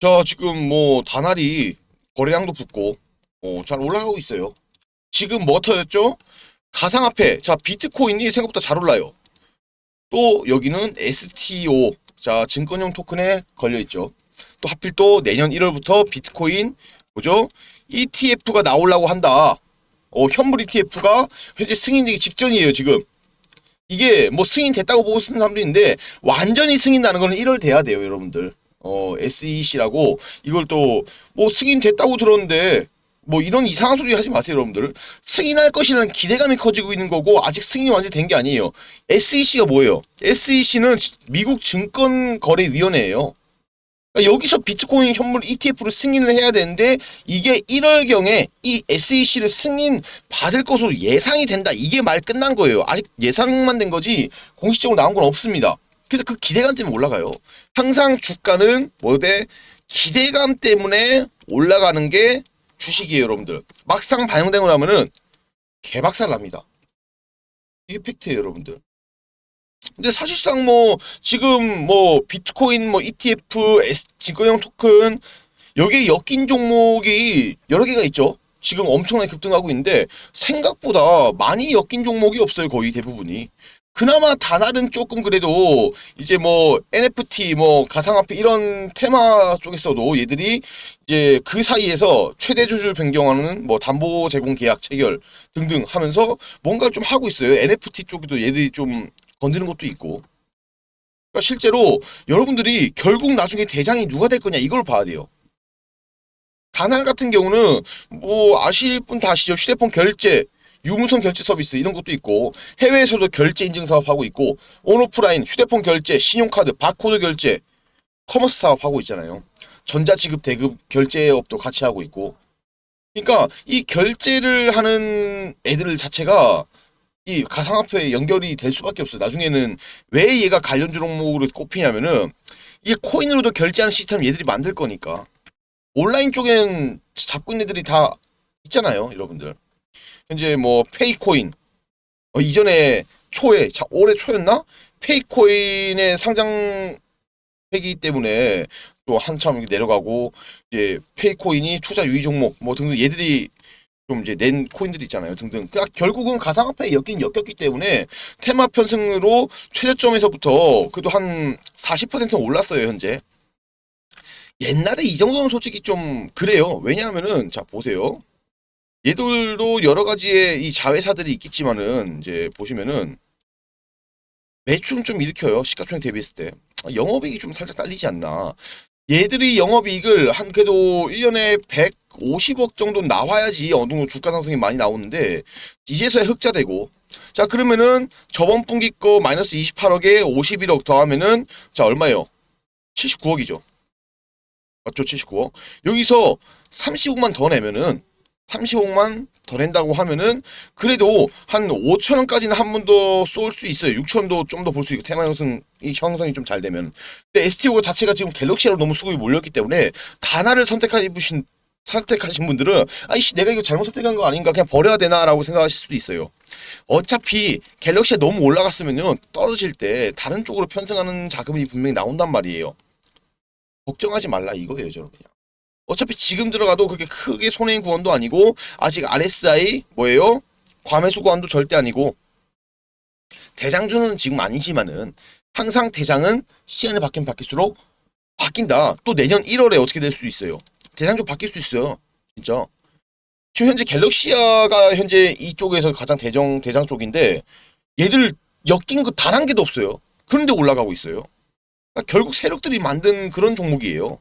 자, 지금 뭐 다날이 거래량도 붙고 어, 잘 올라가고 있어요. 지금 뭐 터졌죠? 가상화폐. 자, 비트코인이 생각보다 잘 올라요. 또 여기는 STO. 자, 증권형 토큰에 걸려 있죠. 또 하필 또 내년 1월부터 비트코인 뭐죠? ETF가 나오려고 한다. 어, 현물 ETF가 현재 승인되기 직전이에요, 지금. 이게 뭐 승인 됐다고 보고 쓰는 사람들이 있는데 완전히 승인 나는 거는 1월 돼야 돼요, 여러분들. 어, SEC라고 이걸 또 뭐 승인 됐다고 들었는데 뭐 이런 이상한 소리 하지 마세요, 여러분들. 승인할 것이라는 기대감이 커지고 있는 거고 아직 승인이 완전히 된 게 아니에요. SEC가 뭐예요? SEC는 미국 증권거래위원회예요. 그러니까 여기서 비트코인 현물 ETF를 승인을 해야 되는데 이게 1월경에 이 SEC를 승인 받을 것으로 예상이 된다. 이게 말 끝난 거예요. 아직 예상만 된 거지 공식적으로 나온 건 없습니다. 그래서 그 기대감 때문에 올라가요. 항상 주가는 뭐대 기대감 때문에 올라가는 게 주식이에요, 여러분들. 막상 반영되고 나면은 개박살 납니다. 이게 팩트예요, 여러분들. 근데 사실상 뭐 지금 뭐 비트코인 뭐 ETF 증권형 토큰 여기에 엮인 종목이 여러 개가 있죠. 지금 엄청나게 급등하고 있는데 생각보다 많이 엮인 종목이 없어요. 거의 대부분이. 그나마 다날은 조금 그래도 이제 뭐 NFT 뭐 가상화폐 이런 테마 쪽에서도 얘들이 이제 그 사이에서 최대 주주 변경하는 뭐 담보 제공 계약 체결 등등 하면서 뭔가 좀 하고 있어요. NFT 쪽에도 얘들이 좀 건드는 것도 있고. 그러니까 실제로 여러분들이 결국 나중에 대장이 누가 될 거냐 이걸 봐야 돼요. 다날 같은 경우는 뭐 아실 분 다 아시죠? 휴대폰 결제, 유무선 결제 서비스 이런 것도 있고 해외에서도 결제 인증 사업 하고 있고 온오프라인 휴대폰 결제, 신용카드, 바코드 결제, 커머스 사업 하고 있잖아요. 전자지급 대급 결제업도 같이 하고 있고. 그러니까 이 결제를 하는 애들 자체가 이 가상화폐에 연결이 될 수밖에 없어요. 나중에는 왜 얘가 관련 종목으로 꼽히냐면은 이게 코인으로도 결제하는 시스템을 얘들이 만들 거니까 온라인 쪽엔 잡고 있는 애들이 다 있잖아요, 여러분들. 현재 뭐 페이코인. 어, 이전에 초에 자, 올해 초였나? 페이코인의 상장되기 때문에 또 한참 내려가고 이제 페이코인이 투자 유의 종목 뭐 등등 얘들이 좀 이제 낸 코인들이 있잖아요 등등. 그러니까 결국은 가상화폐에 엮인 엮였기 때문에 테마 편승으로 최저점에서부터 그래도 한 40%는 올랐어요 현재. 옛날에 이 정도는 솔직히 좀 그래요. 왜냐하면은 자 보세요 얘들도 여러 가지의 이 자회사들이 있겠지만은 이제 보시면은 매출은 좀 일으켜요. 시가총액 대비했을 때. 아, 영업이익이 좀 살짝 딸리지 않나. 얘들이 영업이익을 한 그래도 1년에 150억 정도 나와야지 어느 정도 주가 상승이 많이 나오는데 이제서야 흑자되고. 자 그러면은 저번 분기 거 마이너스 28억에 51억 더하면은 자 얼마예요? 79억이죠. 맞죠? 79억. 여기서 30억만 더 내면은 30억만 더 낸다고 하면은 그래도 한 5천 원까지는 한 번 더 쏠 수 있어요. 6천도 좀 더 볼 수 있고 테마 형성 이 형성이 좀 잘 되면. 근데 STO 자체가 지금 갤럭시로 너무 수급이 몰렸기 때문에 단화를 선택하신 선택하신 분들은 아이씨 내가 이거 잘못 선택한 거 아닌가 그냥 버려야 되나라고 생각하실 수도 있어요. 어차피 갤럭시가 너무 올라갔으면요 떨어질 때 다른 쪽으로 편승하는 자금이 분명히 나온단 말이에요. 걱정하지 말라 이거예요, 저는 그냥. 어차피 지금 들어가도 그렇게 크게 손해인 구간도 아니고 아직 RSI 뭐예요? 과매수 구간도 절대 아니고 대장주는 지금 아니지만은 항상 대장은 시간이 바뀌면 바뀔수록 바뀐다. 또 내년 1월에 어떻게 될 수 있어요? 대장주 바뀔 수 있어요. 진짜. 지금 현재 갤럭시아가 현재 이쪽에서 가장 대장 대장 쪽인데 얘들 엮인 거 단 한 개도 없어요. 그런데 올라가고 있어요. 그러니까 결국 세력들이 만든 그런 종목이에요.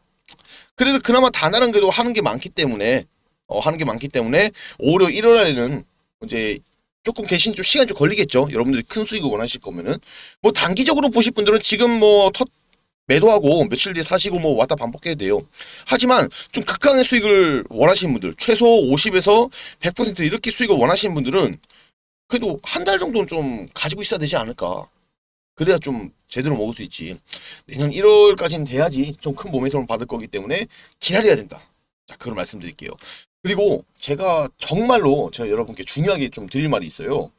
그래도 그나마 다나른 게도 하는 게 많기 때문에 어, 하는 게 많기 때문에 올해 1월에는 이제 조금 대신 좀 시간이 좀 걸리겠죠. 여러분들이 큰 수익을 원하실 거면은 뭐 단기적으로 보실 분들은 지금 뭐 터, 매도하고 며칠 뒤에 사시고 뭐 왔다 반복해야 돼요. 하지만 좀 극강의 수익을 원하시는 분들 최소 50에서 100% 이렇게 수익을 원하시는 분들은 그래도 한 달 정도는 좀 가지고 있어야 되지 않을까. 그래야 좀 제대로 먹을 수 있지. 내년 1월까지는 돼야지 좀 큰 몸에서는 받을 거기 때문에 기다려야 된다. 자, 그걸 말씀드릴게요. 그리고 제가 정말로 제가 여러분께 중요하게 좀 드릴 말이 있어요.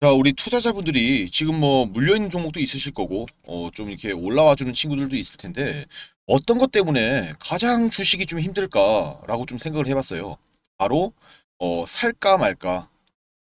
자, 우리 투자자분들이 지금 뭐 물려있는 종목도 있으실 거고, 어, 좀 이렇게 올라와 주는 친구들도 있을 텐데, 어떤 것 때문에 가장 주식이 좀 힘들까라고 좀 생각을 해봤어요. 바로, 어, 살까 말까, 어,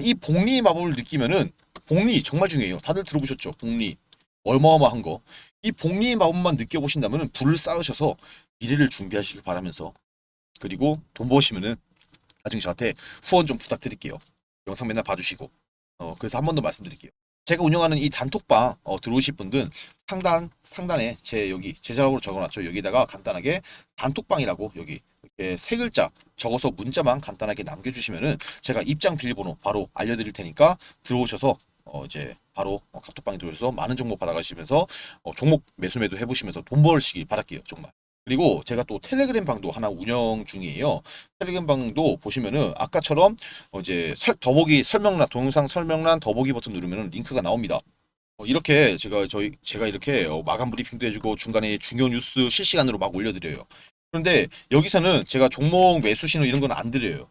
이 복리 마법을 느끼면은 복리 정말 중요해요. 다들 들어보셨죠? 복리 어마어마한 거. 이 복리 마법만 느껴보신다면은 불을 쌓으셔서 미래를 준비하시길 바라면서 그리고 돈 버시면은 나중에 저한테 후원 좀 부탁드릴게요. 영상 맨날 봐주시고 어, 그래서 한 번 더 말씀드릴게요. 제가 운영하는 이 단톡방 어, 들어오실 분들은 상단 상단에 제 여기 제 자락으로 적어놨죠. 여기다가 간단하게 단톡방이라고 여기 이렇게 세 글자 적어서 문자만 간단하게 남겨주시면은 제가 입장 비밀번호 바로 알려드릴 테니까 들어오셔서 어, 이제 바로 어, 카톡방에 들어오셔서 많은 정보 받아가시면서 어, 종목 매수매도 해보시면서 돈 벌시길 바랄게요. 정말. 그리고 제가 또 텔레그램 방도 하나 운영 중이에요. 텔레그램 방도 보시면은 아까처럼 어, 이제 설, 더보기 설명란 동영상 설명란 더보기 버튼 누르면은 링크가 나옵니다. 어, 이렇게 제가 저희 제가 이렇게 어, 마감 브리핑도 해주고 중간에 중요 뉴스 실시간으로 막 올려드려요. 그런데 여기서는 제가 종목 매수 신호 이런 건 안 드려요.